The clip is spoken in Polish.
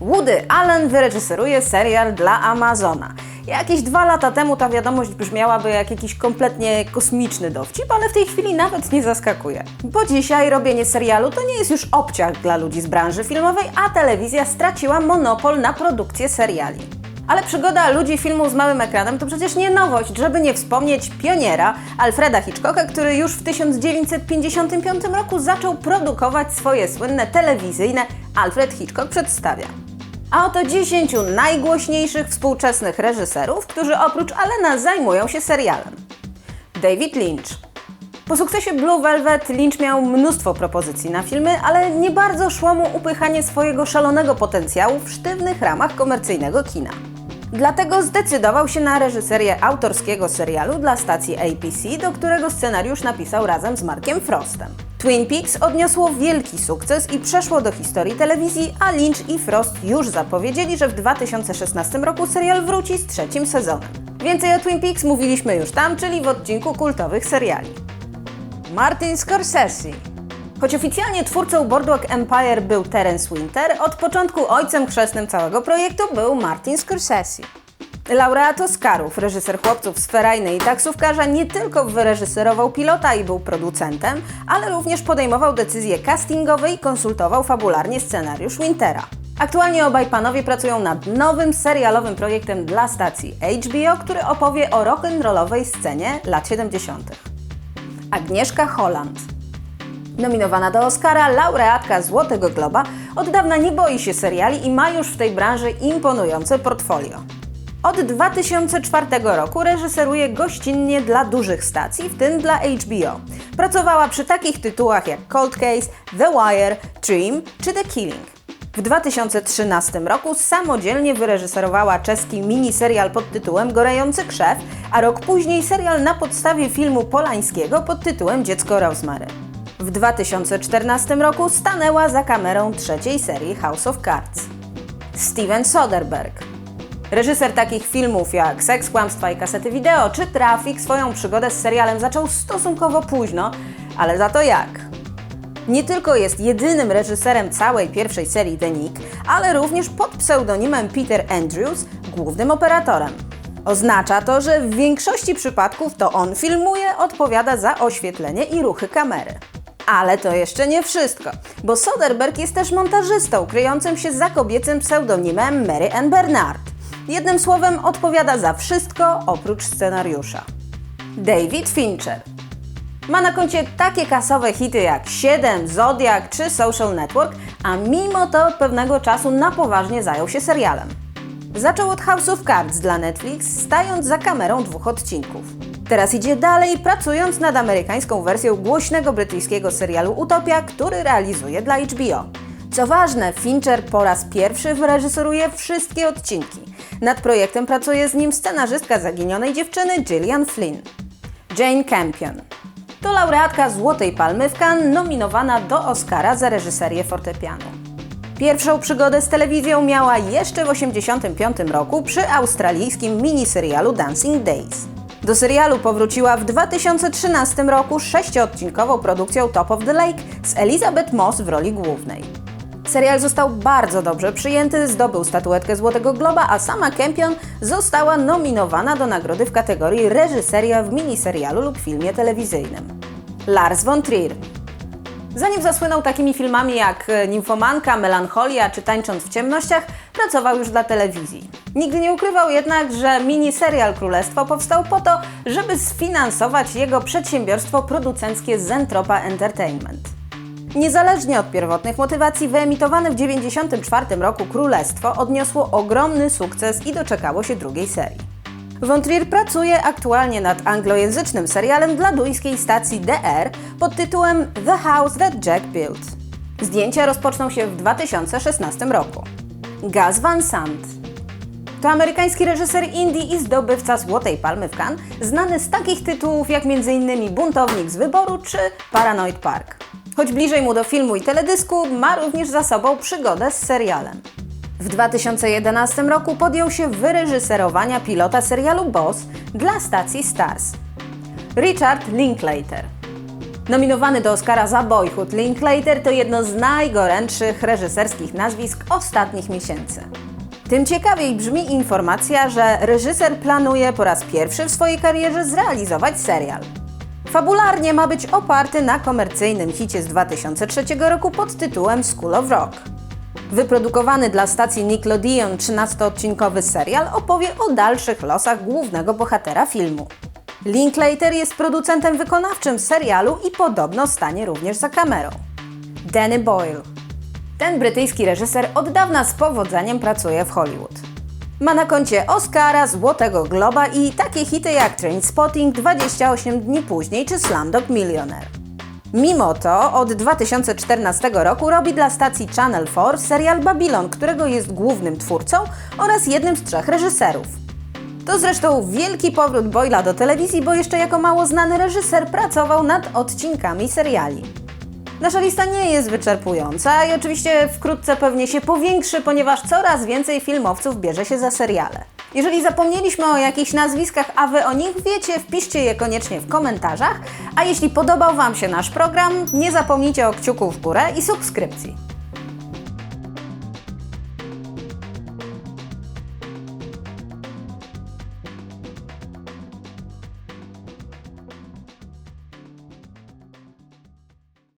Woody Allen wyreżyseruje serial dla Amazona. Jakieś dwa lata temu ta wiadomość brzmiałaby jak jakiś kompletnie kosmiczny dowcip, ale w tej chwili nawet nie zaskakuje. Bo dzisiaj robienie serialu to nie jest już obciach dla ludzi z branży filmowej, a telewizja straciła monopol na produkcję seriali. Ale przygoda ludzi filmu z małym ekranem to przecież nie nowość, żeby nie wspomnieć pioniera Alfreda Hitchcocka, który już w 1955 roku zaczął produkować swoje słynne telewizyjne Alfred Hitchcock przedstawia. A oto 10 najgłośniejszych współczesnych reżyserów, którzy oprócz Allena zajmują się serialem. David Lynch. Po sukcesie Blue Velvet Lynch miał mnóstwo propozycji na filmy, ale nie bardzo szło mu upychanie swojego szalonego potencjału w sztywnych ramach komercyjnego kina. Dlatego zdecydował się na reżyserię autorskiego serialu dla stacji APC, do którego scenariusz napisał razem z Markiem Frostem. Twin Peaks odniosło wielki sukces i przeszło do historii telewizji, a Lynch i Frost już zapowiedzieli, że w 2016 roku serial wróci z trzecim sezonem. Więcej o Twin Peaks mówiliśmy już tam, czyli w odcinku kultowych seriali. Martin Scorsese. Choć oficjalnie twórcą Boardwalk Empire był Terence Winter, od początku ojcem chrzestnym całego projektu był Martin Scorsese. Laureat Oscarów, reżyser chłopców z Ferajny i taksówkarza nie tylko wyreżyserował pilota i był producentem, ale również podejmował decyzje castingowe i konsultował fabularnie scenariusz Wintera. Aktualnie obaj panowie pracują nad nowym serialowym projektem dla stacji HBO, który opowie o rock'n'rollowej scenie lat 70. Agnieszka Holland. Nominowana do Oscara, laureatka Złotego Globa, od dawna nie boi się seriali i ma już w tej branży imponujące portfolio. Od 2004 roku reżyseruje gościnnie dla dużych stacji, w tym dla HBO. Pracowała przy takich tytułach jak Cold Case, The Wire, Dream czy The Killing. W 2013 roku samodzielnie wyreżyserowała czeski miniserial pod tytułem Gorejący krzew, a rok później serial na podstawie filmu Polańskiego pod tytułem Dziecko Rosemary. W 2014 roku stanęła za kamerą trzeciej serii House of Cards. Steven Soderbergh. Reżyser takich filmów jak Seks, Kłamstwa i Kasety Wideo czy Trafik swoją przygodę z serialem zaczął stosunkowo późno, ale za to jak? Nie tylko jest jedynym reżyserem całej pierwszej serii The Nick, ale również pod pseudonimem Peter Andrews głównym operatorem. Oznacza to, że w większości przypadków to on filmuje, odpowiada za oświetlenie i ruchy kamery. Ale to jeszcze nie wszystko, bo Soderbergh jest też montażystą kryjącym się za kobiecym pseudonimem Mary Ann Bernard. Jednym słowem odpowiada za wszystko oprócz scenariusza. David Fincher. Ma na koncie takie kasowe hity jak 7, Zodiac czy Social Network, a mimo to od pewnego czasu na poważnie zajął się serialem. Zaczął od House of Cards dla Netflix, stając za kamerą dwóch odcinków. Teraz idzie dalej, pracując nad amerykańską wersją głośnego brytyjskiego serialu Utopia, który realizuje dla HBO. Co ważne, Fincher po raz pierwszy wyreżyseruje wszystkie odcinki. Nad projektem pracuje z nim scenarzystka zaginionej dziewczyny Gillian Flynn. Jane Campion. To laureatka Złotej Palmy w Cannes, nominowana do Oscara za reżyserię fortepianu. Pierwszą przygodę z telewizją miała jeszcze w 1985 roku przy australijskim miniserialu Dancing Days. Do serialu powróciła w 2013 roku sześciodcinkową produkcją Top of the Lake z Elizabeth Moss w roli głównej. Serial został bardzo dobrze przyjęty, zdobył statuetkę Złotego Globa, a sama Campion została nominowana do nagrody w kategorii reżyseria w miniserialu lub filmie telewizyjnym. Lars von Trier Zanim zasłynął takimi filmami jak Nimfomanka, Melancholia czy Tańcząc w ciemnościach, pracował już dla telewizji. Nigdy nie ukrywał jednak, że miniserial Królestwo powstał po to, żeby sfinansować jego przedsiębiorstwo producenckie Zentropa Entertainment. Niezależnie od pierwotnych motywacji, wyemitowane w 1994 roku Królestwo odniosło ogromny sukces i doczekało się drugiej serii. Von pracuje aktualnie nad anglojęzycznym serialem dla duńskiej stacji DR pod tytułem The House That Jack Built. Zdjęcia rozpoczną się w 2016 roku. Gus Van Sant to amerykański reżyser indie i zdobywca Złotej Palmy w Cannes, znany z takich tytułów jak m.in. Buntownik z wyboru czy Paranoid Park. Choć bliżej mu do filmu i teledysku, ma również za sobą przygodę z serialem. W 2011 roku podjął się wyreżyserowania pilota serialu Boss dla stacji Stars. Richard Linklater. Nominowany do Oscara za Boyhood, Linklater to jedno z najgorętszych reżyserskich nazwisk ostatnich miesięcy. Tym ciekawiej brzmi informacja, że reżyser planuje po raz pierwszy w swojej karierze zrealizować serial. Fabularnie ma być oparty na komercyjnym hicie z 2003 roku pod tytułem School of Rock. Wyprodukowany dla stacji Nickelodeon 13-odcinkowy serial opowie o dalszych losach głównego bohatera filmu. Linklater jest producentem wykonawczym serialu i podobno stanie również za kamerą. Danny Boyle. Ten brytyjski reżyser od dawna z powodzeniem pracuje w Hollywood. Ma na koncie Oscara, Złotego Globa i takie hity jak Trainspotting 28 dni później czy Slumdog Millionaire. Mimo to od 2014 roku robi dla stacji Channel 4 serial Babylon, którego jest głównym twórcą oraz jednym z trzech reżyserów. To zresztą wielki powrót Boyla do telewizji, bo jeszcze jako mało znany reżyser pracował nad odcinkami seriali. Nasza lista nie jest wyczerpująca i oczywiście wkrótce pewnie się powiększy, ponieważ coraz więcej filmowców bierze się za seriale. Jeżeli zapomnieliśmy o jakichś nazwiskach, a Wy o nich wiecie, wpiszcie je koniecznie w komentarzach. A jeśli podobał Wam się nasz program, nie zapomnijcie o kciuku w górę i subskrypcji.